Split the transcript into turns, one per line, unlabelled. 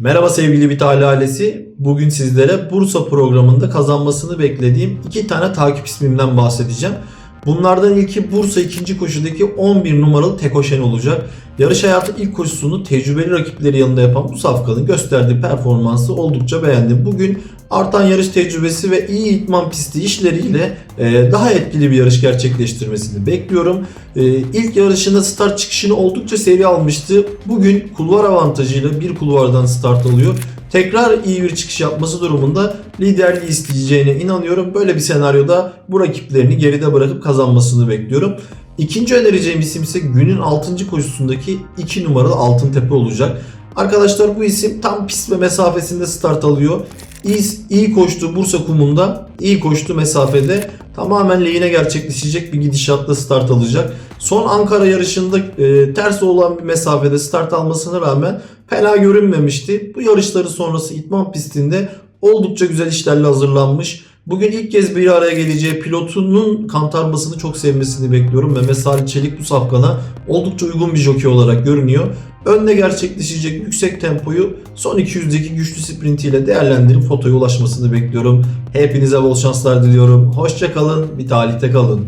Merhaba sevgili Vitali ailesi. Bugün sizlere Bursa programında kazanmasını beklediğim iki tane takip ismimden bahsedeceğim. Bunlardan ilki Bursa ikinci koşudaki 11 numaralı Tekoşen olacak. Yarış hayatı ilk koşusunu tecrübeli rakipleri yanında yapan bu safkanın gösterdiği performansı oldukça beğendim. Bugün artan yarış tecrübesi ve iyi itman pisti işleriyle e, daha etkili bir yarış gerçekleştirmesini bekliyorum. E, ilk yarışında start çıkışını oldukça seri almıştı. Bugün kulvar avantajıyla bir kulvardan start alıyor. Tekrar iyi bir çıkış yapması durumunda liderliği isteyeceğine inanıyorum. Böyle bir senaryoda bu rakiplerini geride bırakıp kazanmasını bekliyorum. İkinci önereceğim isim ise günün 6. koşusundaki 2 numaralı Altın Tepe olacak. Arkadaşlar bu isim tam pist ve mesafesinde start alıyor. İyi, iyi koştuğu Bursa kumunda, iyi koştuğu mesafede tamamen lehine gerçekleşecek bir gidişatla start alacak. Son Ankara yarışında e, ters olan bir mesafede start almasına rağmen fena görünmemişti. Bu yarışları sonrası itman pistinde oldukça güzel işlerle hazırlanmış. Bugün ilk kez bir araya geleceği pilotunun kantarmasını çok sevmesini bekliyorum. Mehmet Salih Çelik bu safkana oldukça uygun bir jockey olarak görünüyor. Önde gerçekleşecek yüksek tempoyu son 200'deki güçlü sprintiyle değerlendirip fotoya ulaşmasını bekliyorum. Hepinize bol şanslar diliyorum. Hoşça kalın, bir talihte kalın.